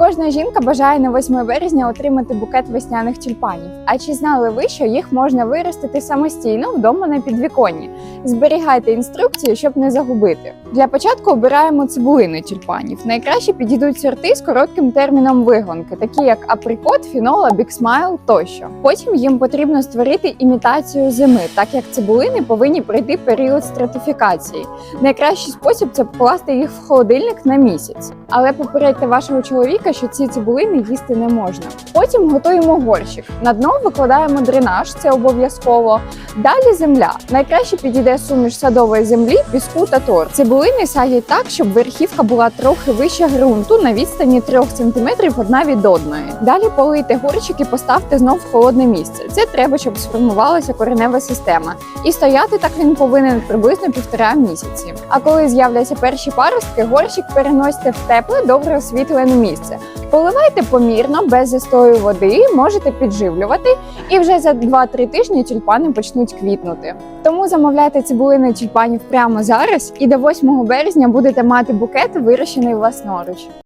Кожна жінка бажає на 8 березня отримати букет весняних тюльпанів. А чи знали ви, що їх можна виростити самостійно вдома на підвіконні? Зберігайте інструкцію, щоб не загубити. Для початку обираємо цибулини тюльпанів. Найкраще підійдуть сорти з коротким терміном вигонки, такі як априкот, фінола, біксмайл тощо. Потім їм потрібно створити імітацію зими, так як цибулини повинні пройти період стратифікації. Найкращий спосіб це покласти їх в холодильник на місяць. Але попередьте вашого чоловіка, що ці цибулини їсти не можна. Потім готуємо горщик. На дно викладаємо дренаж, це обов'язково. Далі земля. Найкраще підійде суміш садової землі, піску та тор. Цибулини садять так, щоб верхівка була трохи вище ґрунту на відстані 3 см одна від одної. Далі полийте горщик і поставте знов в холодне місце. Це треба, щоб сформувалася коренева система. І стояти так він повинен приблизно півтора місяці. А коли з'являться перші паростки, горщик переносите в тепле, добре освітлене місце. Поливайте помірно, без застою води, можете підживлювати, і вже за 2-3 тижні тюльпани почнуть квітнути. Тому замовляйте цибулини тюльпанів прямо зараз, і до 8 березня будете мати букет, вирощений власноруч.